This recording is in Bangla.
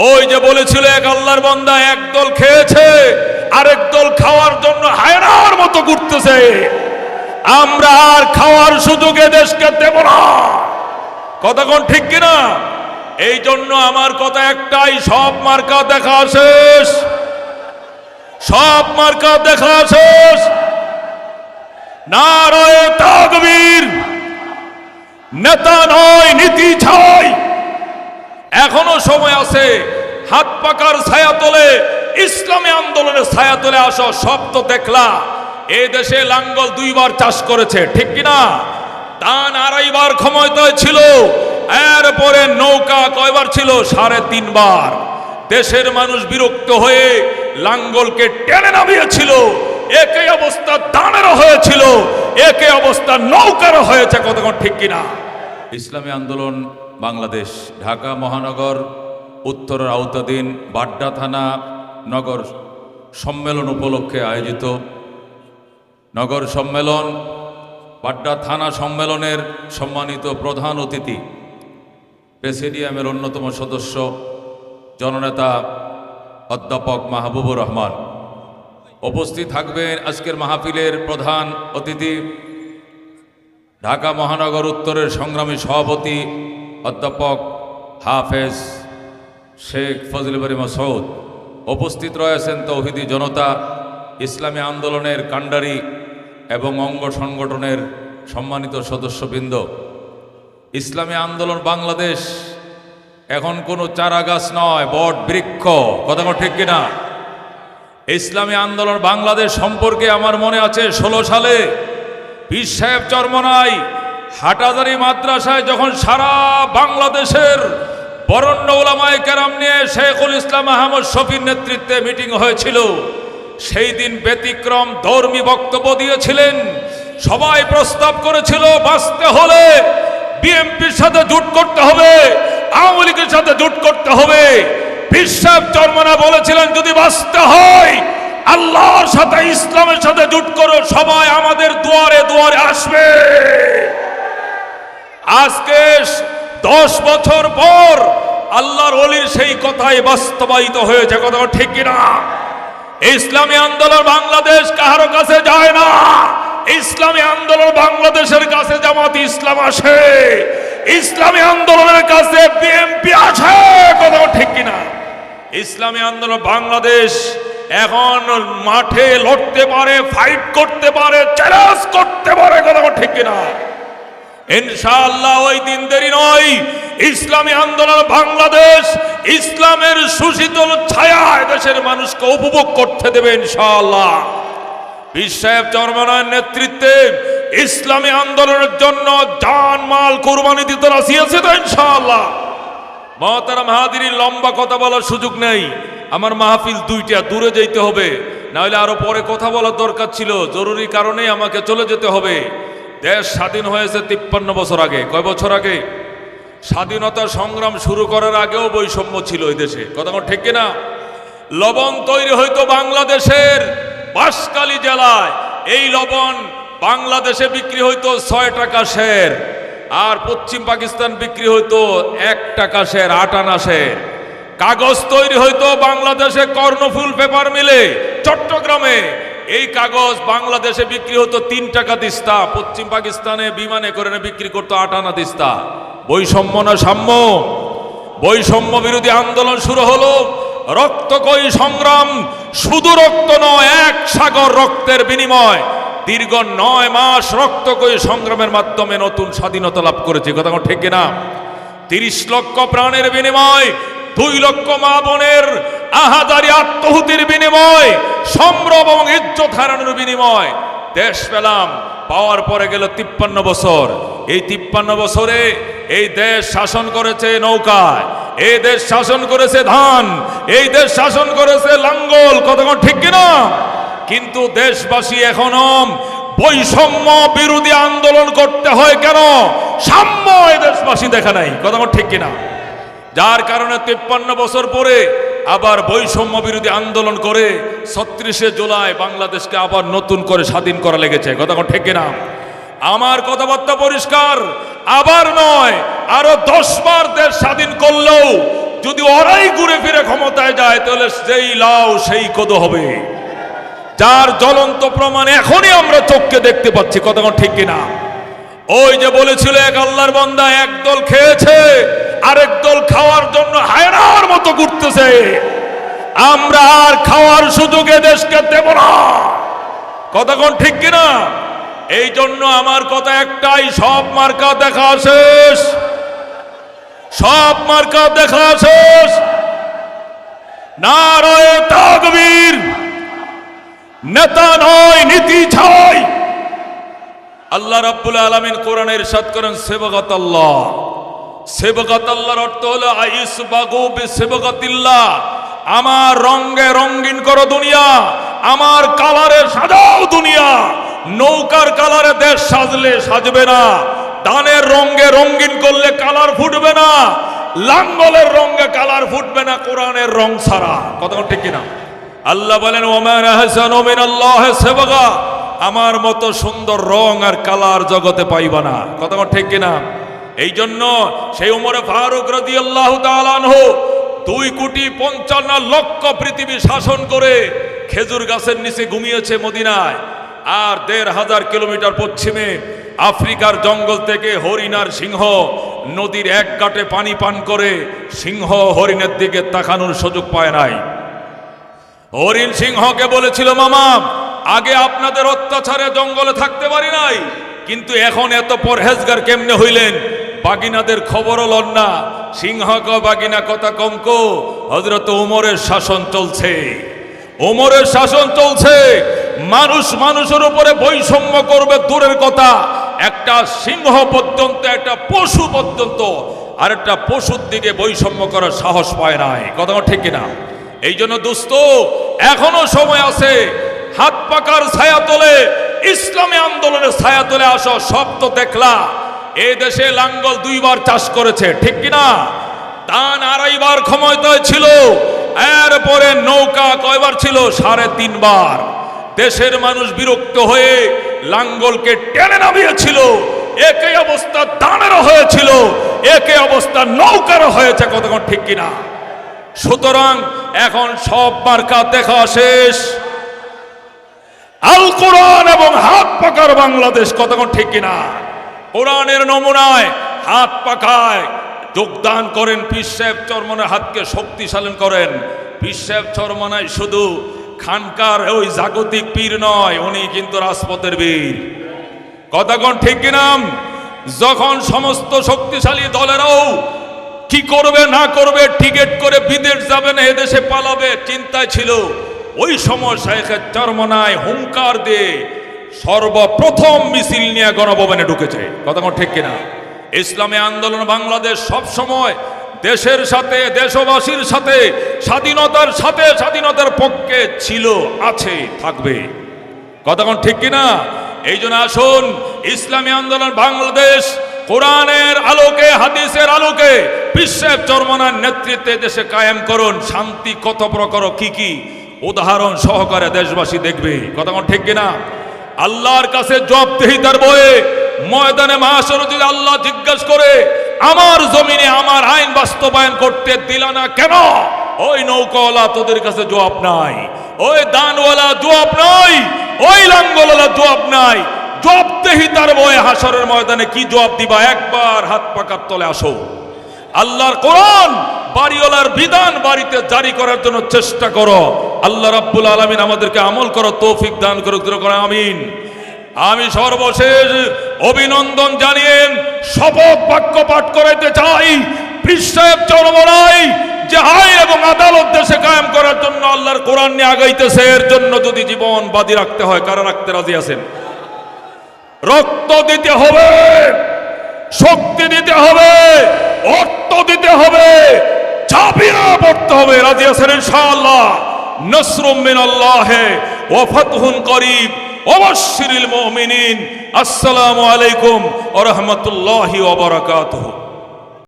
ওই যে বলেছিল এক আল্লাহর বান্দা একদল খেয়েছে, আরেক দল খাওয়ার জন্য হায়নার মতো ঘুরতেছে। আমরা আর খাওয়ার সুযোগে দেশকে দেব না। কোন ঠিক কিনা? এই জন্য আমার কথা একটাই, সব মার্কা দেখা শেষ। সব মার্কা দেখা শেষ। নারায় তাকবীর। নেতা নয়, নীতি ছাই এখনও সময় আছে। হাত পাকার ছায়া তোলে, ইসলামী আন্দোলনের ছায়া তোলে আসো, সব তো দেখলা। এই দেশে লাঙ্গল দুইবার চাষ করেছে, ঠিক কিনা? ধান আড়াইবার ক্ষমতায় ছিল, এরপরে নৌকা কয়বার ছিল? সাড়ে তিনবার। দেশের মানুষ বিরক্ত হয়ে লাঙ্গলকে টেনে নামিয়েছিল। একই অবস্থা দানেরও হয়েছিল, একই অবস্থা নৌকারও হয়েছে, কতক্ষণ ঠিক কিনা? ইসলামী আন্দোলন বাংলাদেশ, ঢাকা মহানগর উত্তরের আওতাধীন বাড্ডা থানা, নগর সম্মেলন উপলক্ষে আয়োজিত নগর সম্মেলন, বাড্ডা থানা সম্মেলনের সম্মানিত প্রধান অতিথি, প্রেসিডিয়ামের অন্যতম সদস্য, জননেতা অধ্যাপক মাহবুবুর রহমান। উপস্থিত থাকবেন আজকের মাহফিলের প্রধান অতিথি, ঢাকা মহানগর উত্তরের সংগ্রামী সভাপতি অধ্যাপক হাফেজ শেখ ফজল বারি মাসউদ উপস্থিত রয়েছেন তৌহিদি জনতা, ইসলামী আন্দোলনের কাণ্ডারি এবং অঙ্গ সংগঠনের সম্মানিত সদস্যবৃন্দ। ইসলামী আন্দোলন বাংলাদেশ এখন কোনো চারা গাছ নয়, বট, বৃক্ষ, কথা ঠিক কিনা? ইসলামী আন্দোলন বাংলাদেশ সম্পর্কে আমার মনে আছে ষোলো সালে পীর সাহেব চরমনাই হাটাজারি মাদ্রাসায় যখন সারা বাংলাদেশের বরণ্য ওলামায় কেরাম নিয়ে শেখুল ইসলাম আহমদ শফির নেতৃত্বে মিটিং হয়েছিল, সেই দিন ব্যতিক্রম ধর্মী বক্তব্য দিয়েছিলেন। সবাই প্রস্তাব করেছিল, বাঁচতে হলে বিএনপির সাথে জুট করতে হবে, আওয়ামী লীগের সাথে জুট করতে হবে। বিশ্বাস চর্মনা বলেছিলেন, যদি বাঁচতে হয়, আল্লাহর সাথে, ইসলামের সাথে জুট করো, সবাই আমাদের দুয়ারে দুয়ারে আসবে। আজকে দশ বছর পর আল্লাহর অলির সেই কথাই বাস্তবায়িত হয়েছে, কথা ঠিক কিনা? ইসলামী আন্দোলন বাংলাদেশ কাহারো কাছে যায় না। ইসলামী আন্দোলন বাংলাদেশের কাছে জামাত ইসলাম আসে। ইসলামী আন্দোলনের কাছে বিএনপি আসে, কথা ঠিক কিনা? ইসলামী আন্দোলন বাংলাদেশ এখন মাঠে লড়তে পারে ফাইট করতে পারে চ্যালেঞ্জ করতে পারে, কথা ঠিক কিনা? ইনশাআল্লাহ ওই দিন দেরি নয়। ইসলামী আন্দোলন বাংলাদেশ, ইসলামের সুশীতল ছায়া দেশের মানুষকে উপভোগ করতে দেবে ইনশাআল্লাহ। পীর সাহেব নেতৃত্বে ইসলামী আন্দোলনের জন্য জান মাল কোরবানি দিতে রাশিয়েছে তো ইনশাআল্লাহ? মহতারা মাহাদির লম্বা কথা বলার সুযোগ নেই। আমার মাহফিল দুইটা, দূরে যেতে হবে। নাহলে আরও পরে কথা বলার দরকার ছিল। জরুরি কারণে আমাকে চলে যেতে হবে। দেশ স্বাধীন হয়েছে তিপ্পান্ন বছর আগে। কয় বছর আগে? স্বাধীনতা সংগ্রাম শুরু করার আগেও বৈষম্য ছিল এই দেশে। কথা কোন ঠিক না লবণ তৈরি হইতো বাংলাদেশের বাঁশকালী জেলায়। এই লবণ বাংলাদেশে বিক্রি হইতো ছয় টাকা শের। আর পশ্চিম পাকিস্তান বিক্রি হইতো এক টাকা শের, আট আনা শের। কাগজ তৈরি হইতো বাংলাদেশে কর্ণফুল পেপার মিলে, চট্টগ্রামে। এই কাগজ বাংলাদেশে বিক্রি হতো তিন টাকা দিস্তা, পশ্চিম পাকিস্তানে বিমানে করে বিক্রি করতো আট আনা দিস্তা। বৈষম্য না সাম্য? বৈষম্য বিরোধী আন্দোলন শুরু হলো। রক্তকয়ী সংগ্রাম? শুধু রক্ত নয়, এক সাগর রক্তের বিনিময়। দীর্ঘ নয় মাস রক্তকয়ী সংগ্রামের মাধ্যমে নতুন স্বাধীনতা লাভ করেছে, কথা ঠিক না তিরিশ লক্ষ প্রাণের বিনিময়, দুই লক্ষ মা বোনের আহাজারি আত্মহুতির বিনিময় সম্ভ্রম এবং ইজ্জত হারানোর বিনিময়। দেশ পেলাম পাওয়ার পরে গেল তিপ্পান্ন বছর। এই তিপ্পান্ন বছরে এই দেশ শাসন করেছে নৌকায়, এই দেশ শাসন করেছে ধান, এই দেশ শাসন করেছে লাঙ্গল। কতক্ষণ ঠিক কিনা? কিন্তু দেশবাসী এখনও বৈষম্য বিরোধী আন্দোলন করতে হয় কেন? সাম্য এই দেশবাসী দেখা নাই। আমার ঠিক কিনা? যার কারণে তিপ্পান্ন বছর পরে আবার বৈষম্য বিরোধী আন্দোলন করে ছত্রিশে জুলাই বাংলাদেশকে আবার নতুন করে স্বাধীন করা লেগেছে। কথা ঠিক কিনা? আমার কথাবার্তা পরিষ্কার, আবার নয়, আরও দশ বার দেশ স্বাধীন করলেও যদি ওরাই ঘুরে ফিরে ক্ষমতায় যায়, তাহলে সেই লাউ, সেই কদ হবে। যার জ্বলন্ত প্রমাণ এখনই আমরা চোখকে দেখতে পাচ্ছি কতক্ষণ ঠিক কিনা? ওই যে বলেছিল এক আল্লাহর বন্দা, একদল খেয়েছে আরেক দল খাওয়ার জন্য হায়নার মতো ঘুরতেছে। আমরা আর খাওয়ার সুযোগে দেশকে দেব না। কতক্ষণ ঠিক কিনা? এই জন্য আমার কথা একটাই, সব মার্কা দেখা শেষ। সব মার্কা দেখা শেষ। নারায় নেতা নয়, নীতি ছাই। আল্লাহ রাব্বুল আলামিন কোরআনের করেন, সেবগত আল্লাহ। সেবগত আল্লাহর অর্থ হলো আইস বাগু সেবগতিল্লাহ আমার রঙ্গে রঙ্গিন করো দুনিয়া, আমার কালারে সাজাও দুনিয়া। নৌকার কালারে দেশ সাজলে সাজবে না ধানের রঙ্গে রঙ্গিন করলে কালার ফুটবে না, লাঙ্গলের রঙ্গে কালার ফুটবে না, কোরআনের রং ছাড়া। কথা ঠিক কিনা? আল্লাহ বলেন ওমান আহসান ওমিন আল্লাহ সেবগা আমার মতো সুন্দর রং আর কালার জগতে পাইবা না। কথা ঠিক কিনা? এই জন্য সেই উমরে ফারুক রাজি আল্লাহ দুই কোটি পঞ্চান্ন লক্ষ পৃথিবী শাসন করে খেজুর গাছের নিচে ঘুমিয়েছে মদিনায়। আর দেড় হাজার কিলোমিটার পশ্চিমে আফ্রিকার জঙ্গল থেকে হরিণার সিংহ নদীর এক কাটে পানি পান করে সিংহ হরিণের দিকে তাকানোর সুযোগ পায় নাই। হরিণ সিংহকে বলেছিল, মামা, আগে আপনাদের অত্যাচারে জঙ্গলে থাকতে পারি নাই, কিন্তু এখন এত পরহেজগার কেমনে হইলেন? বাগিনাদের খবরও লন না। সিংহ বাগিনা কথা কম কো হজরত উমরের শাসন চলছে। ওমরের শাসন চলছে। মানুষ মানুষের উপরে বৈষম্য করবে দূরের কথা। একটা সিংহ পর্যন্ত, একটা পশু পর্যন্ত আর একটা পশুর দিকে বৈষম্য করার সাহস পায় নাই। কথা ঠিক কিনা? এই জন্য দোস্ত এখনও সময় আছে। হাত পাকার ছায়া তোলে, ইসলামী আন্দোলনের ছায়া তোলে আসো, সব তো দেখলা। এই দেশে লাঙ্গল দুইবার চাষ করেছে, ঠিক কিনা? ধান আড়াইবার ক্ষমতায় ছিল, এরপরে নৌকা কয়বার ছিল? সাড়ে তিনবার দেশের মানুষ বিরক্ত হয়ে লাঙ্গলকে টেনে নামিয়েছিল, একই অবস্থা দানেরও হয়েছিল, একই অবস্থা নৌকারও হয়েছে, কতক্ষণ ঠিক কিনা? সুতরাং এখন সব মার্কা দেখা শেষ। আল কোরআন এবং হাত পাকার বাংলাদেশ কতক্ষণ ঠিক কিনা? কোরআনের নমুনায় হাত পাকায় যোগদান করেন পীর সাহেব চরমনের হাতকে শক্তিশালী করেন। পীর সাহেব চরমনায় শুধু খানকার ওই জাগতিক পীর নয়, উনি কিন্তু রাজপথের বীর। কতক্ষণ ঠিক কিনাম যখন সমস্ত শক্তিশালী দলেরাও কি করবে, না করবে, টিকিট করে বিদেশ যাবে না, এদেশে পালাবে, চিন্তায় ছিল। ওই সময় শেখের চরমনায় হুঙ্কার দিয়ে সর্বপ্রথম মিছিল নিয়ে গণভবনে ঢুকেছে। কতক্ষণ ঠিক কিনা? ইসলামী আন্দোলন বাংলাদেশ সব সময় দেশের সাথে, দেশবাসীর সাথে, স্বাধীনতার সাথে, স্বাধীনতার পক্ষে ছিল, আছে, থাকবে। কতক্ষণ ঠিক কিনা? এই জন্য আসুন, ইসলামী আন্দোলন বাংলাদেশ কোরআনের আলোকে, হাদিসের আলোকে, বিশ্বের চরমনার নেতৃত্বে দেশে কায়েম করুন। শান্তি কত প্রকার কি কি? উদাহরণ সহকারে দেশবাসী দেখবে। কতক্ষণ ঠিক কিনা? আল্লাহর কাছে জবাবদেহিতার বয়ে ময়দানে মাসর যদি আল্লাহ জিজ্ঞাসা করে, আমার জমিনে আমার আইন বাস্তবায়ন করতে দিলা না কেন? ওই নৌকাওয়ালা তোদের কাছে জবাব নাই। ওই দানওয়ালা জবাব নাই। ওই লাঙ্গলওয়ালা জবাব নাই। জব জবাবদেহিতার বয়ে হাসরের ময়দানে কি জবাব দিবা? একবার হাত পাকার তলে আসো। আল্লাহর কোরআন বাড়িওয়ালার বিধান বাড়িতে জারি করার জন্য চেষ্টা করো। আল্লাহ রাব্বুল আলামিন আমাদেরকে আমল করো তৌফিক দান করুক করো, আমিন। আমি সর্বশেষ অভিনন্দন জানিয়েন শপথ বাক্য পাঠ করাইতে চাই। পৃষ্ঠায় চরমরাই যে আইন এবং আদালত দেশে কায়েম করার জন্য আল্লাহর কোরআন নিয়ে আগাইতেছে, এর জন্য যদি জীবন বাদী রাখতে হয়, কারা রাখতে রাজি আছেন? রক্ত দিতে হবে, শক্তি দিতে হবে, অর্থ দিতে হবে, চাপিয়ে পড়তে হবে। রাজি আছেন ইনশাআল্লাহ? নসরুম মিনাল্লাহ ওয়া ফাতহুন করিব। ওয়াবাশশিরিল মুমিনিন। আসসালামু আলাইকুম ওয়া রাহমাতুল্লাহি ওয়া